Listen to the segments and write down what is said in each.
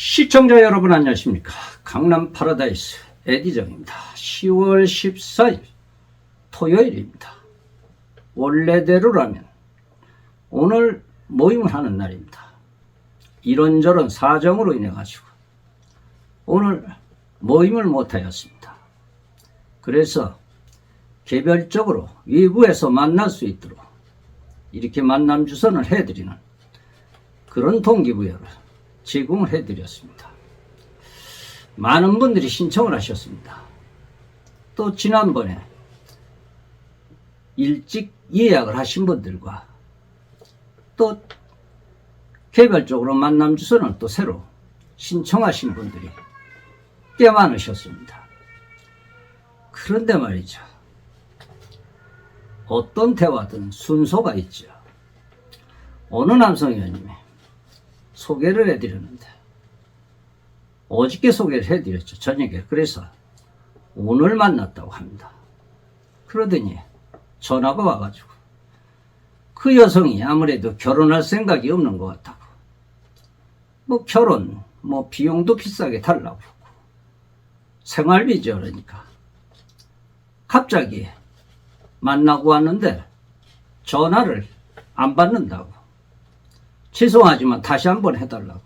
시청자 여러분 안녕하십니까? 강남 파라다이스 에디정입니다. 10월 14일 토요일입니다. 원래대로라면 오늘 모임을 하는 날입니다. 이런저런 사정으로 인해 가지고 오늘 모임을 못하였습니다. 그래서 개별적으로 외부에서 만날 수 있도록 이렇게 만남 주선을 해드리는 그런 동기부여를 제공을 해드렸습니다. 많은 분들이 신청을 하셨습니다. 또 지난번에 일찍 예약을 하신 분들과 또 개별적으로 만남 주소는 또 새로 신청하신 분들이 꽤 많으셨습니다. 그런데 말이죠. 어떤 대화든 순서가 있죠. 어느 남성 의원님이 소개를 해드렸는데 어저께 소개를 해드렸죠 저녁에. 그래서 오늘 만났다고 합니다. 그러더니 전화가 와가지고 그 여성이 아무래도 결혼할 생각이 없는 것 같다고. 뭐 결혼 뭐 비용도 비싸게 달라고 그러고. 생활비죠 그러니까. 갑자기 만나고 왔는데 전화를 안 받는다고 죄송하지만 다시 한번 해달라고.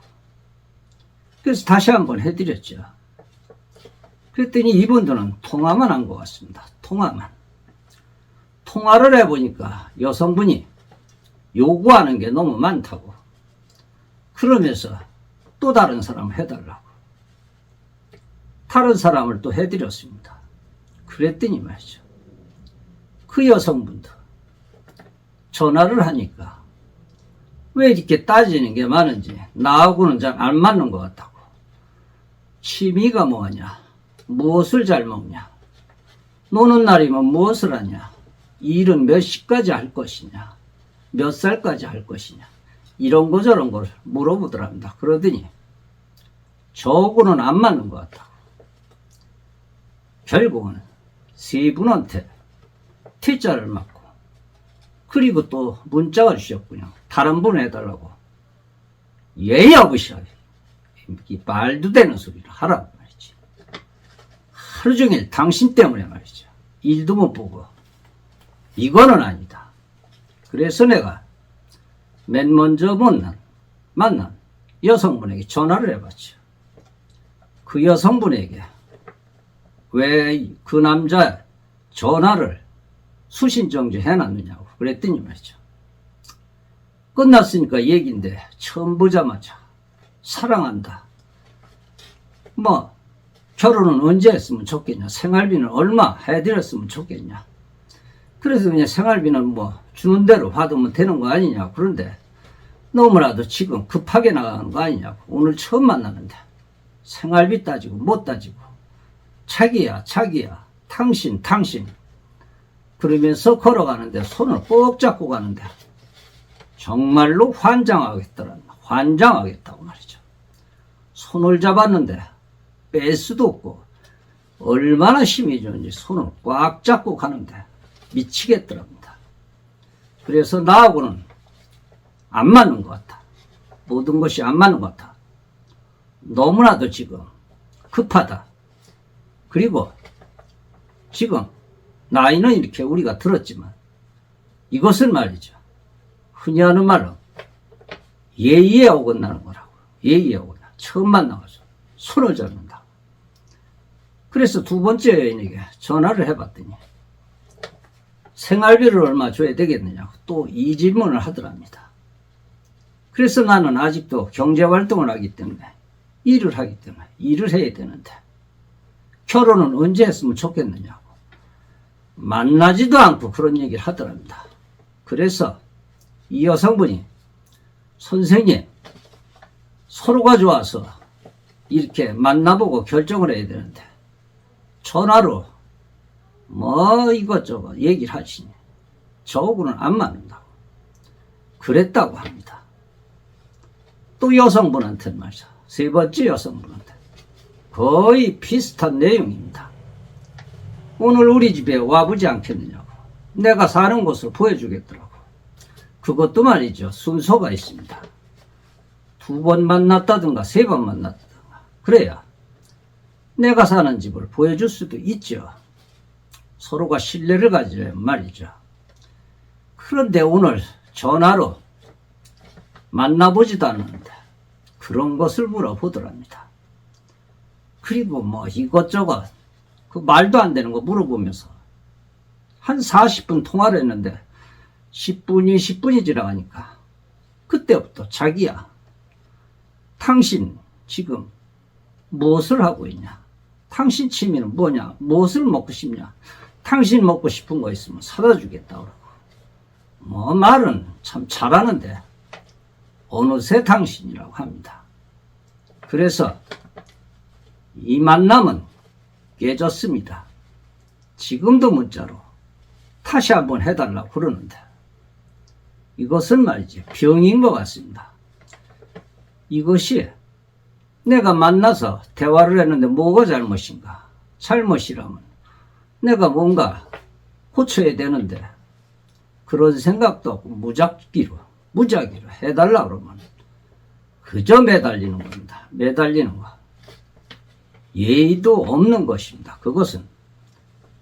그래서 다시 한번 해드렸죠. 그랬더니 이분들은 통화만 한 것 같습니다. 통화만. 통화를 해보니까 여성분이 요구하는 게 너무 많다고. 그러면서 또 다른 사람 해달라고. 다른 사람을 또 해드렸습니다. 그랬더니 말이죠. 그 여성분도 전화를 하니까 왜 이렇게 따지는 게 많은지 나하고는 잘 안 맞는 것 같다고. 취미가 뭐냐? 무엇을 잘 먹냐? 노는 날이면 무엇을 하냐? 일은 몇 시까지 할 것이냐? 몇 살까지 할 것이냐? 이런 거 저런 걸 물어보더랍니다. 그러더니 저하고는 안 맞는 것 같다고. 결국은 세 분한테 T자를 맞고 그리고 또 문자가 주셨군요. 다른 분 해달라고. 예의하고시하게. 이 말도 되는 소리를 하라고 말이지. 하루 종일 당신 때문에 말이죠. 일도 못 보고. 이거는 아니다. 그래서 내가 맨 먼저 만난, 만난 여성분에게 전화를 해봤죠. 그 여성분에게 왜 그 남자 전화를 수신정지 해놨느냐고 그랬더니 말이죠. 끝났으니까 얘기인데 처음 보자마자 사랑한다. 뭐 결혼은 언제 했으면 좋겠냐. 생활비는 얼마 해드렸으면 좋겠냐. 그래서 그냥 생활비는 뭐 주는 대로 받으면 되는 거 아니냐. 그런데 너무나도 지금 급하게 나가는 거 아니냐고. 오늘 처음 만나는데 생활비 따지고 못 따지고 자기야 자기야 당신 당신 그러면서 걸어가는데 손을 꼭 잡고 가는데 정말로 환장하겠더라. 환장하겠다고 말이죠. 손을 잡았는데 뺄 수도 없고 얼마나 힘이 좋은지 손을 꽉 잡고 가는데 미치겠더랍니다. 그래서 나하고는 안 맞는 것 같아. 모든 것이 안 맞는 것 같아. 너무나도 지금 급하다. 그리고 지금 나이는 이렇게 우리가 들었지만 이것은 말이죠. 흔히 하는 말로 예의에 어긋나는 거라고. 예의에 어긋나. 처음 만나가지고 손을 잡는다. 그래서 두 번째 여인에게 전화를 해봤더니 생활비를 얼마 줘야 되겠느냐고 또 이 질문을 하더랍니다. 그래서 나는 아직도 경제활동을 하기 때문에 일을 하기 때문에 일을 해야 되는데 결혼은 언제 했으면 좋겠느냐고 만나지도 않고 그런 얘기를 하더랍니다. 그래서 이 여성분이 선생님 서로가 좋아서 이렇게 만나보고 결정을 해야 되는데 전화로 뭐 이것저것 얘기를 하시니 저하고는 안 맞는다고 그랬다고 합니다. 또 여성분한테는 말이죠. 세 번째 여성분한테 거의 비슷한 내용입니다. 오늘 우리 집에 와보지 않겠느냐고. 내가 사는 곳을 보여주겠더라고. 그것도 말이죠. 순서가 있습니다. 두 번 만났다든가 세 번 만났다든가 그래야 내가 사는 집을 보여줄 수도 있죠. 서로가 신뢰를 가지려면 말이죠. 그런데 오늘 전화로 만나보지도 않는데 그런 것을 물어보더랍니다. 그리고 뭐 이것저것 그 말도 안 되는 거 물어보면서 한 40분 통화를 했는데 10분이 10분이 지나가니까 그때부터 자기야 당신 지금 무엇을 하고 있냐? 당신 취미는 뭐냐? 무엇을 먹고 싶냐? 당신 먹고 싶은 거 있으면 사다 주겠다 그러고. 뭐 말은 참 잘하는데 어느새 당신이라고 합니다. 그래서 이 만남은 깨졌습니다. 지금도 문자로 다시 한번 해달라고 그러는데 이것은 말이지 병인 것 같습니다. 이것이 내가 만나서 대화를 했는데 뭐가 잘못인가? 잘못이라면 내가 뭔가 고쳐야 되는데 그런 생각도 없고 무작기로 무작위로 해달라 그러면 그저 매달리는 겁니다. 매달리는 거. 예의도 없는 것입니다. 그것은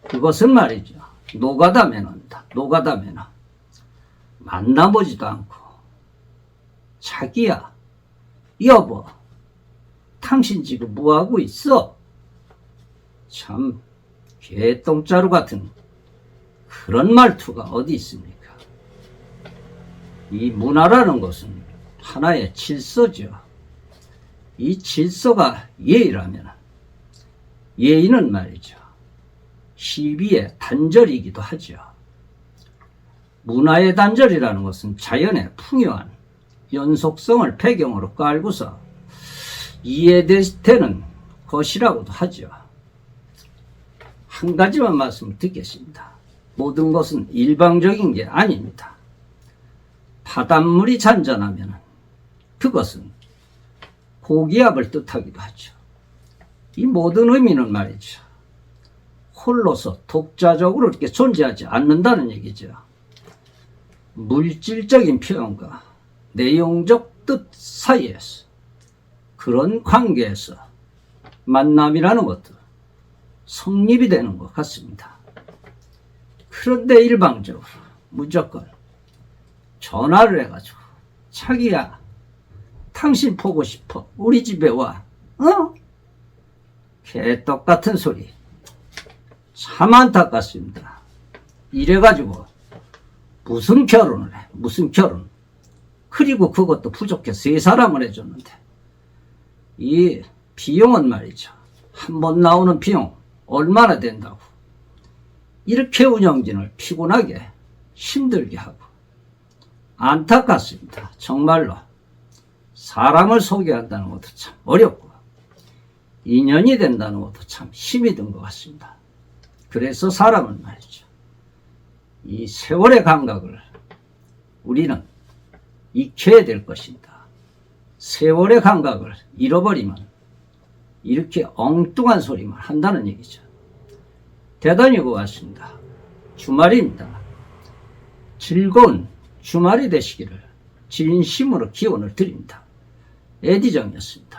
그것은 말이죠. 노가다 매너입니다. 노가다 매너. 만나보지도 않고 자기야 여보 당신 지금 뭐하고 있어? 참 개똥자루 같은 그런 말투가 어디 있습니까? 이 문화라는 것은 하나의 질서죠. 이 질서가 예의라면 예의는 말이죠. 시비의 단절이기도 하죠. 문화의 단절이라는 것은 자연의 풍요한 연속성을 배경으로 깔고서 이해되는 것이라고도 하죠. 한 가지만 말씀을 듣겠습니다. 모든 것은 일방적인 게 아닙니다. 바닷물이 잔잔하면 그것은 고기압을 뜻하기도 하죠. 이 모든 의미는 말이죠. 홀로서 독자적으로 이렇게 존재하지 않는다는 얘기죠. 물질적인 표현과 내용적 뜻 사이에서 그런 관계에서 만남이라는 것도 성립이 되는 것 같습니다. 그런데 일방적으로 무조건 전화를 해가지고 자기야 당신 보고 싶어 우리 집에 와 어? 개떡 같은 소리 참 안타깝습니다. 이래가지고 무슨 결혼을 해? 무슨 결혼? 그리고 그것도 부족해 세 사람을 해줬는데 이 비용은 말이죠. 한 번 나오는 비용 얼마나 된다고? 이렇게 운영진을 피곤하게 힘들게 하고 안타깝습니다. 정말로 사람을 소개한다는 것도 참 어렵고 인연이 된다는 것도 참 힘이 든 것 같습니다. 그래서 사람은 말이죠. 이 세월의 감각을 우리는 익혀야 될 것입니다. 세월의 감각을 잃어버리면 이렇게 엉뚱한 소리만 한다는 얘기죠. 대단히 고맙습니다. 주말입니다. 즐거운 주말이 되시기를 진심으로 기원을 드립니다. 에디정이었습니다.